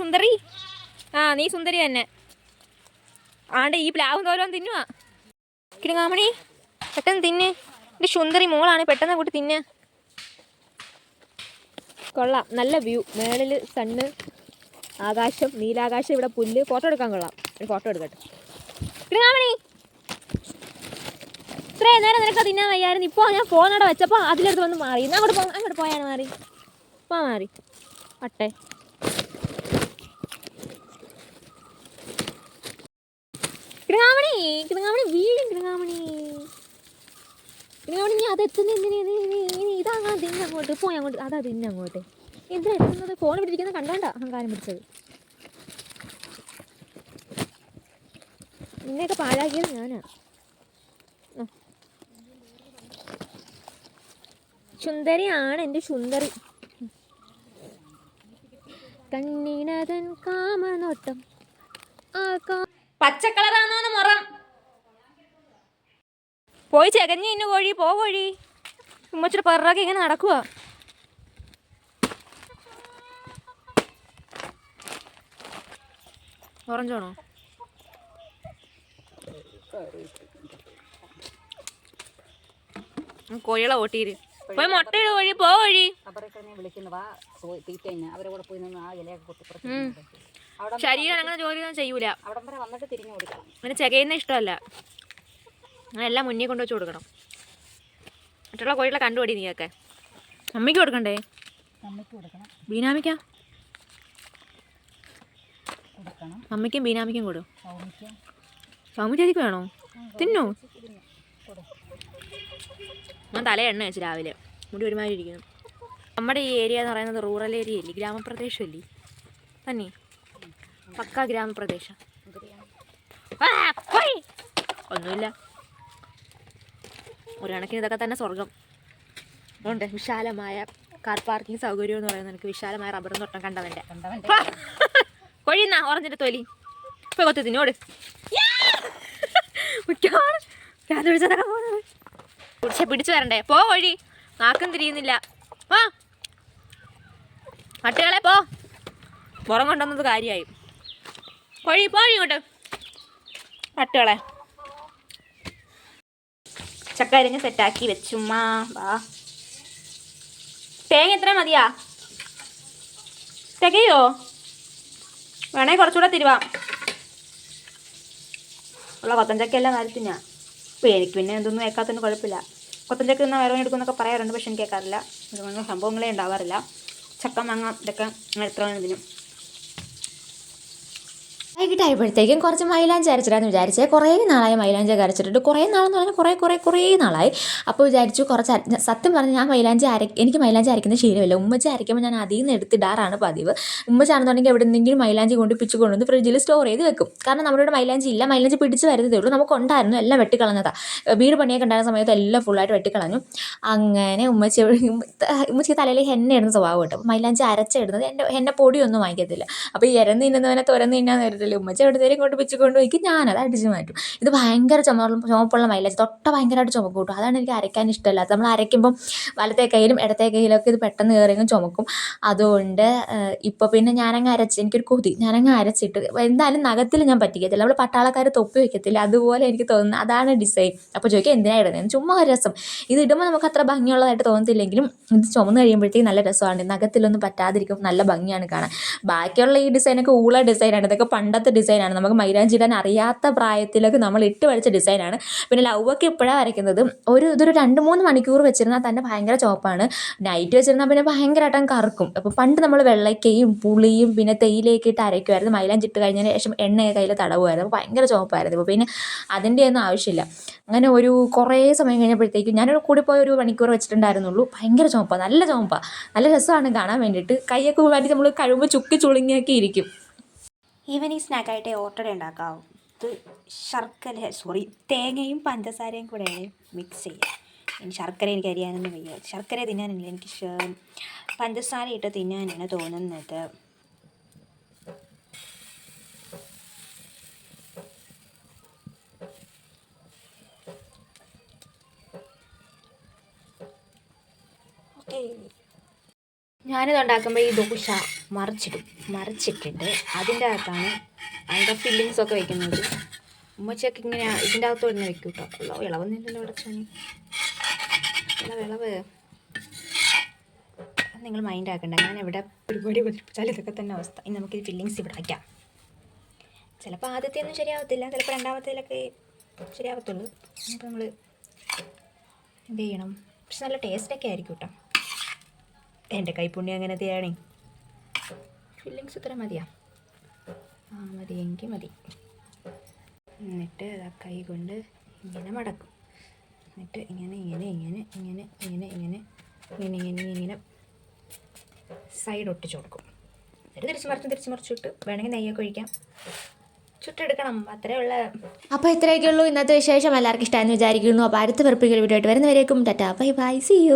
സുന്ദരി? ആ നീ സുന്ദരി തന്നെ. ആണ്ട് ഈ പ്ലാവും തോരോ തിന്നുവാ. കിടങ്ങാമണി പെട്ടെന്ന് തിന്നെ. എന്റെ സുന്ദരി മോളാണ് പെട്ടെന്ന് കൂട്ടി തിന്നെ. കൊള്ളാം നല്ല വ്യൂ. മേളിൽ സണ്ണ് ആകാശം നീലാകാശം ഇവിടെ പുല്ല്. ഫോട്ടോ എടുക്കാൻ കൊള്ളാം. ഒരു ഫോട്ടോ എടുക്കട്ടെ. കിടങ്ങാമണി ഇത്രയും നേരം നിനക്ക് തിന്നാൻ വയ്യായിരുന്നു. ഇപ്പോൾ ഞാൻ ഫോണോടെ വെച്ചപ്പോൾ അതിലെടുത്ത് വന്ന് മാറി. എന്നാ അങ്ങോട്ട് പോ അങ്ങോട്ട് പോയാണ് മാറി. ഇപ്പോൾ മാറി. പട്ടെ കിടുങ്ങാമണി കിടങ്ങാമണി വീഴും കിടങ്ങാമണി കിടങ്ങാമണി നീ അത് എത്തുന്ന എന്തിനാ നീ നീ നീ ഇതാങ്ങാൻ തിന്ന അങ്ങോട്ട് പോയി അങ്ങോട്ട്. അതാ തിന്ന അങ്ങോട്ട്. എന്തിനാ എത്തുന്നത് ഫോൺ പിടിച്ചിരിക്കുന്നത് കണ്ടോണ്ട അഹങ്കാരം പിടിച്ചത്? നിന്നെയൊക്കെ പാഴാക്കിയത് ഞാനാ. ചുന്ദരിയാണ് എന്റെ സുന്ദരി. കണ്ണീനതൻ കാമനോട്ടം ആ കാ പച്ച കളറാണോന്ന് മുറം. പോയി ചെകഞ്ഞ് ഇന്ന് കോഴി പോ കോഴി. ഉമ്മച്ചിട്ട് പിറകെ ഇങ്ങനെ നടക്കുക ഓറഞ്ചാണോ? കോഴികളെ ഓട്ടിയിര് പോയി മുട്ട ഇട വഴി പോ വഴി. ശരീരം അങ്ങനെ ചെയ്യൂല. വന്നിട്ട് തിരിഞ്ഞു കൊടുക്കണം അങ്ങനെ ചെകയുന്ന ഇഷ്ടമല്ല. അങ്ങനെ എല്ലാം മുന്നേ കൊണ്ട് വെച്ച് കൊടുക്കണം. മറ്റുള്ള കോഴികളെ കണ്ടുപിടി നീയൊക്കെ. അമ്മയ്ക്ക് കൊടുക്കണ്ടേ? ബീനാമിക്കാ? അമ്മയ്ക്കും ബീനാമിക്കും കൊടുക്കും ചേച്ചിക്ക് വേണോ? തിന്നോ? ഞാൻ തല എണ്ണ വെച്ച് രാവിലെ. മുടി ഒരുമാതിരി ഇരിക്കുന്നു. നമ്മുടെ ഈ ഏരിയ എന്ന് പറയുന്നത് റൂറൽ ഏരിയ അല്ലേ? ഗ്രാമപ്രദേശമല്ലേ? തന്നെ. പക്ക ഗ്രാമപ്രദേശം. ഒന്നുമില്ല. ഒരു കണക്കിന് ഇതൊക്കെ തന്നെ സ്വർഗം ഉണ്ട്. വിശാലമായ കാർ പാർക്കിംഗ് സൗകര്യം എന്ന് പറയുന്നത് എനിക്ക് വിശാലമായ റബ്ബറും തൊട്ടം കണ്ടവന്റെ. കൊഴിയുന്ന ഓറഞ്ചിന്റെ തൊലി. ഇപ്പൊ കൊത്തി തിന്നോട് മിക്കവാറും രാത്രി വിളിച്ചതൊക്കെ പോകുന്നത് പിടിച്ച പിടിച്ചു വരണ്ടേ പോ വഴി. നാക്കും തിരിയുന്നില്ല. ആ പട്ടികളെ പോ. പുറം കൊണ്ടുവന്നത് കാര്യമായി വഴി പോ ഇങ്ങോട്ട്. പട്ടികളെ. ചക്ക അരിഞ്ഞ് സെറ്റാക്കി വെച്ചുമ്മാ വാ. തേങ്ങ എത്ര മതിയാ? തികയോ? വേണേ കുറച്ചുകൂടെ തിരുവാം. ഉള്ള കൊത്തഞ്ചക്ക എല്ലാം വാരി തിന്നാ അപ്പോൾ എനിക്ക് പിന്നെ എന്തൊന്നും കേൾക്കാത്തതിന് കുഴപ്പമില്ല. കൊത്തഞ്ചക്ക നിന്ന് വേറെ എടുക്കുമെന്നൊക്കെ പറയാറുണ്ട് പക്ഷെ എനിക്ക് കേൾക്കാറില്ല. അതുകൊണ്ട് സംഭവങ്ങളേ ഉണ്ടാവാറില്ല. ചക്ക മാങ്ങ ഇതൊക്കെ എത്ര ഇതിനും വൈകിട്ടായപ്പോഴത്തേക്കും കുറച്ച് മൈലാഞ്ചി അരച്ചിടാന്ന് വിചാരിച്ചേ കുറേ നാളായി മൈലാഞ്ചി അരച്ചിട്ടിട്ട്. കുറേ നാളെന്ന് പറഞ്ഞാൽ കുറേ കുറേ കുറേ നാളായി. അപ്പോൾ വിചാരിച്ചു കുറച്ച് സത്യം പറഞ്ഞാൽ ഞാൻ മൈലാഞ്ചി അര എനിക്ക് മൈലാഞ്ചി അരയ്ക്കുന്ന ശീലമില്ല. ഉമ്മച്ച അരയ്ക്കുമ്പോൾ ഞാൻ അതിൽ നിന്ന് എടുത്തിടാറാണ് പതിവ്. ഉമ്മച്ചാണെന്നുണ്ടെങ്കിൽ എവിടെ നിന്നെങ്കിലും മൈലാഞ്ചി കൊണ്ട് പിച്ച് കൊണ്ടുവന്ന് ഫ്രിഡ്ജിൽ സ്റ്റോർ ചെയ്ത് വെക്കും. കാരണം നമ്മുടെ മൈലാഞ്ചി ഇല്ല. മൈലാഞ്ചി പിടിച്ച് വരുന്നതേ ഉള്ളൂ. നമുക്ക് ഉണ്ടായിരുന്നു. എല്ലാം വെട്ടിക്കളഞ്ഞതാണ് വീട് പണിയൊക്കെ ഉണ്ടായിരുന്ന സമയത്ത് എല്ലാം ഫുള്ളായിട്ട് വെട്ടിക്കളഞ്ഞു. അങ്ങനെ ഉമ്മച്ചി ഉമ്മച്ച തലയിൽ ഹെന്ന ഇടുന്ന സ്വഭാവം കേട്ടോ. അപ്പോൾ മൈലാഞ്ചി അരച്ചിടുന്നത് എന്റെ ഹെന്ന പൊടിയൊന്നും വാങ്ങിക്കത്തില്ല. അപ്പോൾ ഈ ഇരന്ന് തിന്നുന്നവനെ തുരന്ന് തിന്നാൻ നേരത്തില്ല ഉമ്മച്ച എവിടെത്തേലും കൊണ്ട് വെച്ച് കൊണ്ട് വയ്ക്കും ഞാനത് അടിച്ച് മാറ്റും. ഇത് ഭയങ്കര ചുമ ചുമപ്പുള്ള മൈലേജ് തൊട്ട ഭയങ്കരമായിട്ട് ചുമക്കും കേട്ടോ. അതാണ് എനിക്ക് അരയ്ക്കാൻ ഇഷ്ടമല്ലാത്ത നമ്മൾ അരയ്ക്കുമ്പം വലത്തെ കയ്യിലും ഇടത്തെ കയ്യിലൊക്കെ ഇത് പെട്ടെന്ന് കയറിയെങ്കിലും ചുമക്കും. അതുകൊണ്ട് ഇപ്പോൾ പിന്നെ ഞാനങ്ങ് അരച്ച് എനിക്കൊരു കൊതി. ഞാനങ്ങ് അരച്ചിട്ട് എന്തായാലും നഗത്തിൽ ഞാൻ പറ്റിക്കത്തില്ല. നമ്മൾ പട്ടാളക്കാർ തൊപ്പി വയ്ക്കത്തില്ല അതുപോലെ എനിക്ക് തോന്നുന്നത് അതാണ് ഡിസൈൻ അപ്പോൾ ചോദിക്കുക എന്തിനാണ് ഇടുന്നത് ചുമ്മാ ഒരു രസം. ഇത് ഇടുമ്പോൾ നമുക്ക് അത്ര ഭംഗിയുള്ളതായിട്ട് തോന്നത്തില്ലെങ്കിലും ഇത് ചുമന്ന് കഴിയുമ്പോഴത്തേക്ക് നല്ല രസമാണ്. നഖത്തിലൊന്നും പറ്റാതിരിക്കും നല്ല ഭംഗിയാണ് കാണാൻ. ബാക്കിയുള്ള ഈ ഡിസൈനൊക്കെ ഊള ഡിസൈനാണ് ഇതൊക്കെ പണ്ടത്തെ ഡിസൈനാണ്. നമുക്ക് മൈലാഞ്ചി ഇടാൻ അറിയാത്ത പ്രായത്തിലൊക്കെ നമ്മൾ ഇട്ട് പഠിച്ച ഡിസൈനാണ്. പിന്നെ ലവൊക്കെ ഇപ്പോഴാണ് വരയ്ക്കുന്നത്? ഒരു ഇതൊരു രണ്ട് മൂന്ന് മണിക്കൂർ വെച്ചിരുന്നാൽ തന്നെ ഭയങ്കര ചോപ്പാണ്. നൈറ്റ് വെച്ചിരുന്നാൽ പിന്നെ ഭയങ്കരമായിട്ടും കറക്കും. അപ്പോൾ പണ്ട് നമ്മൾ വെള്ളയ്ക്കയും പുളിയും പിന്നെ തേയിലയൊക്കെ ഇട്ട് അരയ്ക്കുമായിരുന്നു മൈലാഞ്ചി ഇട്ട് കഴിഞ്ഞതിന് ശേഷം എണ്ണയൊക്കെ കയ്യിൽ തടവുമായിരുന്നു അപ്പോൾ ഭയങ്കര ചോപ്പായിരുന്നു. അപ്പോൾ പിന്നെ അതിന്റെ ഒന്നും ആവശ്യമില്ല. അങ്ങനെ ഒരു കുറേ സമയം കഴിഞ്ഞപ്പോഴത്തേക്കും ഞാനൊരു കൂടി പോയ ഒരു മണിക്കൂർ വെച്ചിട്ടുണ്ടായിരുന്നുള്ളൂ. ഭയങ്കര ചോപ്പാണ് നല്ല ചോപ്പാണ് നല്ല രസമാണ് കാണാൻ വേണ്ടിയിട്ട്. കൈയൊക്കെ മാറ്റി നമ്മൾ കഴിവ് ചുക്കി ചുളുങ്ങിയൊക്കെ ഇരിക്കും. ഈവനിങ് സ്നാക്കായിട്ട് ഓട്ടട ഉണ്ടാക്കാവും. ഇത് ശർക്കര സോറി തേങ്ങയും പഞ്ചസാരയും കൂടെ മിക്സ് ചെയ്യുക. ഇനി ശർക്കര എനിക്ക് അരിയാനൊന്നും വയ്യ. ശർക്കര തിന്നാനില്ല എനിക്ക് പഞ്ചസാര ഇട്ട് തിന്നാനാണ് തോന്നുന്നത്. ഓക്കെ ഞാനിത് ഉണ്ടാക്കുമ്പോൾ ഈ ദോശ മറിച്ചിടും. മറിച്ചിട്ടിട്ട് അതിന്റെ അകത്താണ് അതിന്റെ ഫില്ലിങ്സ് ഒക്കെ വെക്കുന്നത്. ഉമ്മച്ചൊക്കെ ഇങ്ങനെ ഇതിന്റെ അകത്ത് തന്നെ വെക്കും കേട്ടോ അല്ലോ ഇളവൊന്നുമില്ലല്ലോ അടച്ചാണ് ഇളവ് ഇളവ് നിങ്ങൾ മൈൻഡ് ആക്കണ്ട. ഞാൻ ഇവിടെ പരിപാടി പതിപ്പിച്ചാൽ ഇതൊക്കെ തന്നെ അവസ്ഥ. ഇനി നമുക്ക് ഈ ഫില്ലിങ്സ് ഇവിടെ വയ്ക്കാം ചിലപ്പോൾ ആദ്യത്തെ ഒന്നും ശരിയാവത്തില്ല. ചിലപ്പോൾ രണ്ടാമത്തേലൊക്കെ ശരിയാവത്തുള്ളൂ. അപ്പോൾ നമ്മൾ എന്ത് ചെയ്യണം? പക്ഷെ നല്ല ടേസ്റ്റൊക്കെ ആയിരിക്കും കേട്ടോ എന്റെ കൈപ്പുണ്യം അങ്ങനത്തെയാണ് ഫില്ലിങ്സ് ഇത്ര മതിയാ. ആ മതിയെങ്കിൽ മതി. എന്നിട്ട് അത് കൈ കൊണ്ട് ഇങ്ങനെ മടക്കും. എന്നിട്ട് ഇങ്ങനെ ഇങ്ങനെ ഇങ്ങനെ ഇങ്ങനെ ഇങ്ങനെ ഇങ്ങനെ ഇങ്ങനെ ഇങ്ങനെ ഇങ്ങനെ സൈഡ് ഒട്ടിച്ചു കൊടുക്കും. എന്നിട്ട് തിരിച്ച് മറിച്ചും തിരിച്ച് മറിച്ചിട്ട് വേണമെങ്കിൽ നെയ്യൊക്കെ ഒഴിക്കാം. ചുട്ടെടുക്കണം അത്രേ ഉള്ള. അപ്പോൾ ഇത്രയൊക്കെ ഉള്ളൂ ഇന്നത്തെ വിശേഷം. എല്ലാവർക്കും ഇഷ്ടമായെന്ന് വിചാരിക്കുന്നു. അപ്പോൾ അടുത്ത വെറുപ്പിക്കൽ വീഡിയോ ആയിട്ട് വരുന്നവരേക്കും tata bye bye see you